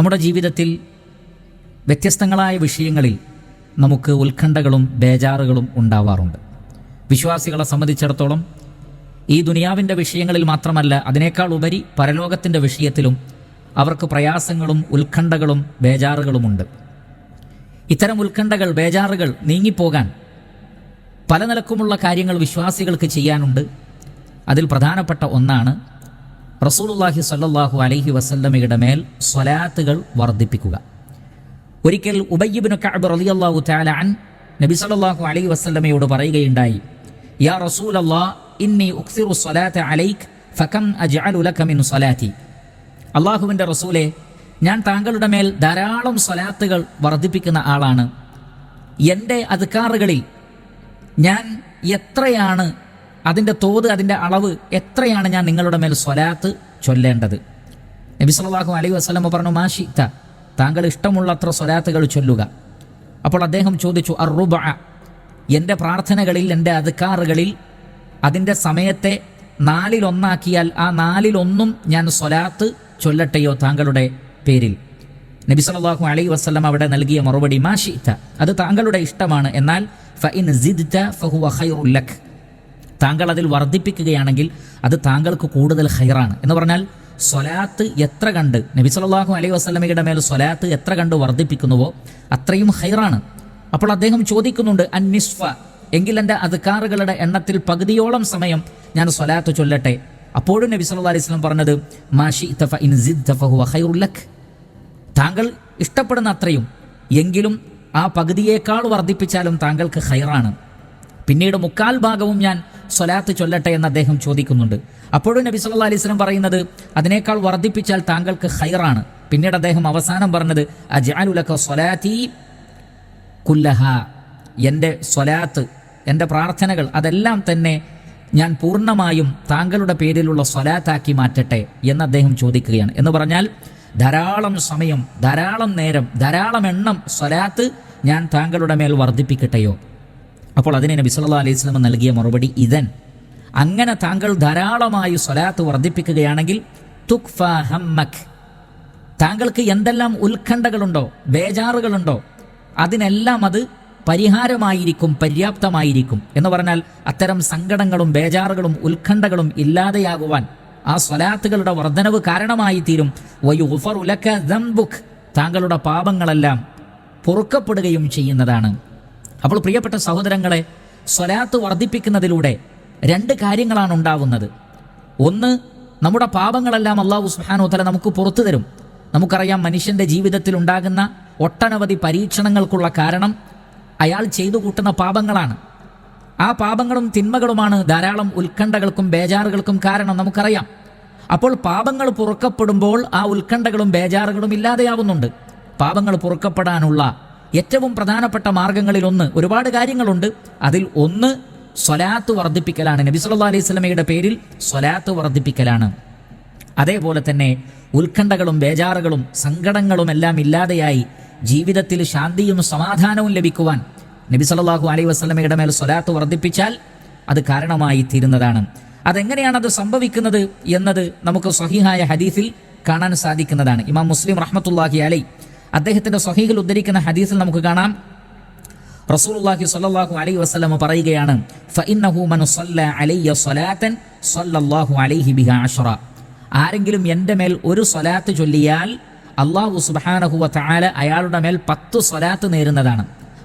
നമ്മുടെ ജീവിതത്തിൽ വ്യത്യസ്തങ്ങളായ വിഷയങ്ങളിൽ നമുക്ക് ഉത്കണ്ഠകളും ബേജാറുകളും ഉണ്ടാവാറുണ്ട്. വിശ്വാസികളെ സംബന്ധിച്ചിടത്തോളം ഈ ദുനിയാവിന്റെ വിഷയങ്ങളിൽ മാത്രമല്ല അതിനേക്കാൾ ഉപരി പരലോകത്തിന്റെ വിഷയത്തിലും അവർക്ക് പ്രയാസങ്ങളും ഉത്കണ്ഠകളും ബേജാറുകളുമുണ്ട്. ഇത്തരം ഉത്കണ്ഠകൾ ബേജാറുകൾ നീങ്ങിപ്പോകാൻ പല നിലക്കുമുള്ള കാര്യങ്ങൾ വിശ്വാസികൾക്ക് ചെയ്യാനുണ്ട്. അതിൽ പ്രധാനപ്പെട്ട ഒന്നാണ് റസൂലുള്ളാഹി സ്വല്ലല്ലാഹു അലൈഹി വസല്ലമയുടെ മേൽ സ്വലാത്തുകൾ വർദ്ധിപ്പിക്കുക. ഒരിക്കൽ ഉബയ്യബിന് കഅബ് റളിയല്ലാഹു തആല അൻ നബി സല്ലല്ലാഹു അലൈഹി വസല്ലമയോട് പറയുകയുണ്ടായി യാ റസൂലല്ലാ ഇന്നി ഉക്സിറു സ്വലാത്ത് അലൈക് ഫകം മിൻ സ്വലാത്തി അള്ളാഹുവിന്റെ റസൂലെ ഞാൻ താങ്കളുടെ മേൽ ധാരാളം സ്വലാത്തുകൾ വർദ്ധിപ്പിക്കുന്ന ആളാണ്. എന്റെ അധികാറുകളിൽ ഞാൻ എത്രയാണ് അതിന്റെ തോത് അതിന്റെ അളവ് എത്രയാണ് ഞാൻ നിങ്ങളുടെ മേൽ സ്വലാത്ത് ചൊല്ലേണ്ടത്? നബി സല്ലല്ലാഹു അലൈഹി വസ്ലമ പറഞ്ഞു മാഷിത്ത താങ്കൾ ഇഷ്ടമുള്ളത്ര സ്വലാത്തുകൾ ചൊല്ലുക. അപ്പോൾ അദ്ദേഹം ചോദിച്ചു അറുബ എന്റെ പ്രാർത്ഥനകളിൽ എന്റെ അധികാറുകളിൽ അതിന്റെ സമയത്തെ നാലിലൊന്നാക്കിയാൽ ആ നാലിലൊന്നും ഞാൻ സ്വലാത്ത് ചൊല്ലട്ടെയോ താങ്കളുടെ പേരിൽ? നബി സല്ലല്ലാഹു അലൈഹി വസ്ലം അവിടെ നൽകിയ മറുപടി മാഷിത്ത അത് താങ്കളുടെ ഇഷ്ടമാണ്. എന്നാൽ ഫഇൻ സിദ്ത ഫഹുവ ഖൈറുല്ലക് ലക്. താങ്കൾ അതിൽ വർദ്ധിപ്പിക്കുകയാണെങ്കിൽ അത് താങ്കൾക്ക് കൂടുതൽ ഹൈറാണ് എന്ന് പറഞ്ഞാൽ സ്വലാത്ത് എത്ര കണ്ട് നബി സല്ലല്ലാഹു അലൈഹി വസ്ലമിയുടെ മേൽ സ്വലാത്ത് എത്ര കണ്ട് വർദ്ധിപ്പിക്കുന്നുവോ അത്രയും ഹൈറാണ് അപ്പോൾ അദ്ദേഹം ചോദിക്കുന്നുണ്ട് അന്നിസ്ഫ എങ്കിൽ എന്റെ അധികാറുകളുടെ എണ്ണത്തിൽ പകുതിയോളം സമയം ഞാൻ സ്വലാത്ത് ചൊല്ലട്ടെ? അപ്പോഴും നബി സല്ലാ അലൈഹി സ്വലം പറഞ്ഞത് മാഷി ഇൻ സിദ്ത ഫഹുവ ഖൈറുൽ ലക്. താങ്കൾ ഇഷ്ടപ്പെടുന്ന അത്രയും എങ്കിലും ആ പകുതിയേക്കാൾ വർദ്ധിപ്പിച്ചാലും താങ്കൾക്ക് ഹൈറാണ് പിന്നീട് മുക്കാൽ ഭാഗവും ഞാൻ സ്വലാത്ത് ചൊല്ലട്ടെ എന്ന് അദ്ദേഹം ചോദിക്കുന്നുണ്ട്. അപ്പോഴും നബി സല്ലാ അലൈഹി സ്വലം പറയുന്നത് അതിനേക്കാൾ വർദ്ധിപ്പിച്ചാൽ താങ്കൾക്ക് ഹൈറാണ് പിന്നീട് അദ്ദേഹം അവസാനം പറഞ്ഞത് സ്വലാത്തി എന്റെ സ്വലാത്ത് എന്റെ പ്രാർത്ഥനകൾ അതെല്ലാം തന്നെ ഞാൻ പൂർണമായും താങ്കളുടെ പേരിലുള്ള സ്വലാത്താക്കി മാറ്റട്ടെ എന്ന് അദ്ദേഹം ചോദിക്കുകയാണ്. എന്ന് പറഞ്ഞാൽ ധാരാളം സമയം ധാരാളം നേരം ധാരാളം എണ്ണം സ്വലാത്ത് ഞാൻ താങ്കളുടെ മേൽ വർദ്ധിപ്പിക്കട്ടെയോ? അപ്പോൾ അതിനെ നബി സല്ലല്ലാഹു അലൈഹി വസല്ലം നൽകിയ മറുപടി ഇതൻ. അങ്ങനെ താങ്കൾ ധാരാളമായി സ്വലാത്ത് വർദ്ധിപ്പിക്കുകയാണെങ്കിൽ താങ്കൾക്ക് എന്തെല്ലാം ഉത്കണ്ഠകളുണ്ടോ ബേജാറുകളുണ്ടോ അതിനെല്ലാം അത് പരിഹാരമായിരിക്കും പര്യാപ്തമായിരിക്കും എന്ന് പറഞ്ഞാൽ അത്തരം സങ്കടങ്ങളും ബേജാറുകളും ഉത്കണ്ഠകളും ഇല്ലാതെയാകുവാൻ ആ സ്വലാത്തുകളുടെ വർധനവ് കാരണമായി തീരും താങ്കളുടെ പാപങ്ങളെല്ലാം പൊറുക്കപ്പെടുകയും ചെയ്യുന്നതാണ്. അപ്പോൾ പ്രിയപ്പെട്ട സഹോദരങ്ങളെ സ്വലാത്ത് വർദ്ധിപ്പിക്കുന്നതിലൂടെ രണ്ട് കാര്യങ്ങളാണ് ഉണ്ടാവുന്നത്. ഒന്ന് നമ്മുടെ പാപങ്ങളെല്ലാം അള്ളാഹു സുഹാനോ തല നമുക്ക് പുറത്തു തരും. നമുക്കറിയാം മനുഷ്യന്റെ ജീവിതത്തിൽ ഉണ്ടാകുന്ന ഒട്ടനവധി പരീക്ഷണങ്ങൾക്കുള്ള കാരണം അയാൾ ചെയ്തു കൂട്ടുന്ന പാപങ്ങളാണ്. ആ പാപങ്ങളും തിന്മകളുമാണ് ധാരാളം ഉത്കണ്ഠകൾക്കും ബേജാറുകൾക്കും കാരണം നമുക്കറിയാം. അപ്പോൾ പാപങ്ങൾ പുറക്കപ്പെടുമ്പോൾ ആ ഉത്കണ്ഠകളും ബേജാറുകളും ഇല്ലാതെയാവുന്നുണ്ട്. പാപങ്ങൾ പുറക്കപ്പെടാനുള്ള ഏറ്റവും പ്രധാനപ്പെട്ട മാർഗങ്ങളിലൊന്ന് ഒരുപാട് കാര്യങ്ങളുണ്ട്. അതിൽ ഒന്ന് സ്വലാത്ത് വർദ്ധിപ്പിക്കലാണ്. നബി സല്ലാ അലൈഹി സ്വലമയുടെ പേരിൽ സ്വലാത്ത് വർദ്ധിപ്പിക്കലാണ്. അതേപോലെ തന്നെ ഉത്കണ്ഠകളും ബേജാറുകളും സങ്കടങ്ങളും എല്ലാം ഇല്ലാതെയായി ജീവിതത്തിൽ ശാന്തിയും സമാധാനവും ലഭിക്കുവാൻ നബി സല്ലാഹു അലൈഹി വസ്ലമയുടെ മേൽ സ്വലാത്ത് വർദ്ധിപ്പിച്ചാൽ അത് കാരണമായി തീരുന്നതാണ്. അതെങ്ങനെയാണ് അത് സംഭവിക്കുന്നത് എന്നത് നമുക്ക് സഹിഹായ ഹദീഫിൽ കാണാൻ സാധിക്കുന്നതാണ്. ഇമാം മുസ്ലിം റഹ്മത്തുല്ലാഹി അലൈ അദ്ദേഹത്തിന്റെ സ്വഹീകൾ ഉദ്ധരിക്കുന്ന ഹദീസിൽ നമുക്ക് കാണാം. റസൂലുള്ളാഹി സ്വല്ലല്ലാഹു അലൈഹി വസല്ലം പറയുകയാണ് ഫഇന്നഹു മൻ സല്ല അലയ്യ സ്വലാത്തൻ സല്ലല്ലാഹു അലൈഹി ബിഹ അഷറ ആരെങ്കിലും എന്റെ മേൽ ഒരു സ്വലാത്ത് ചൊല്ലിയാൽ അള്ളാഹു സുബ്ഹാനഹു വ തആല അയാളുടെ മേൽ പത്ത് സ്വലാത്ത് നേരുന്നതാണ്.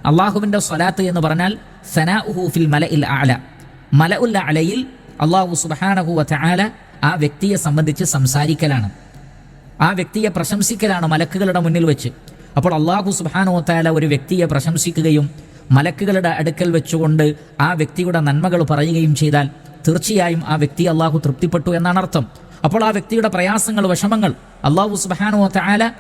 അള്ളാഹുവിന്റെ സ്വലാത്ത് എന്ന് പറഞ്ഞാൽ സനാഉഹു ഫിൽ മലഇൽ അഅല. മലഉൽ അലയിൽ അള്ളാഹു സുബ്ഹാനഹു വ തആല ആ വ്യക്തിയെ സംബന്ധിച്ച് സംസാരിക്കലാണ്. ആ വ്യക്തിയെ പ്രശംസിക്കലാണ് മലക്കുകളുടെ മുന്നിൽ വെച്ച്. അപ്പോൾ അള്ളാഹു സുബാനോ താല ഒരു വ്യക്തിയെ പ്രശംസിക്കുകയും മലക്കുകളുടെ അടുക്കൽ വെച്ചുകൊണ്ട് ആ വ്യക്തിയുടെ നന്മകൾ പറയുകയും ചെയ്താൽ തീർച്ചയായും ആ വ്യക്തി അള്ളാഹു തൃപ്തിപ്പെട്ടു എന്നാണ് അർത്ഥം. അപ്പോൾ ആ വ്യക്തിയുടെ പ്രയാസങ്ങൾ വിഷമങ്ങൾ അള്ളാഹു സുബാനോ താല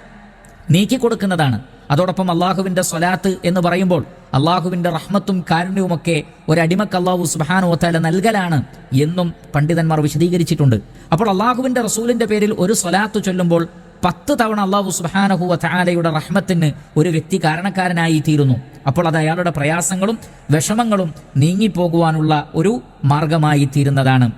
നീക്കിക്കൊടുക്കുന്നതാണ്. അതോടൊപ്പം അള്ളാഹുവിന്റെ സ്വലാത്ത് എന്ന് പറയുമ്പോൾ അള്ളാഹുവിന്റെ റഹ്മത്തും കാരുണ്യവുമൊക്കെ ഒരടിമക്ക് അള്ളാഹു സുബാനോ താല നൽകലാണ് എന്നും പണ്ഡിതന്മാർ വിശദീകരിച്ചിട്ടുണ്ട്. അപ്പോൾ അള്ളാഹുവിന്റെ റസൂലിന്റെ പേരിൽ ഒരു സ്വലാത്ത് ചൊല്ലുമ്പോൾ പത്ത് തവണ അള്ളാഹു സുബാനഹുവ താലയുടെ റഹ്മത്തിന് ഒരു വ്യക്തി കാരണക്കാരനായി തീരുന്നു. അപ്പോൾ അത് അയാളുടെ പ്രയാസങ്ങളും വിഷമങ്ങളും നീങ്ങിപ്പോകുവാനുള്ള ഒരു മാർഗമായി തീരുന്നതാണ്.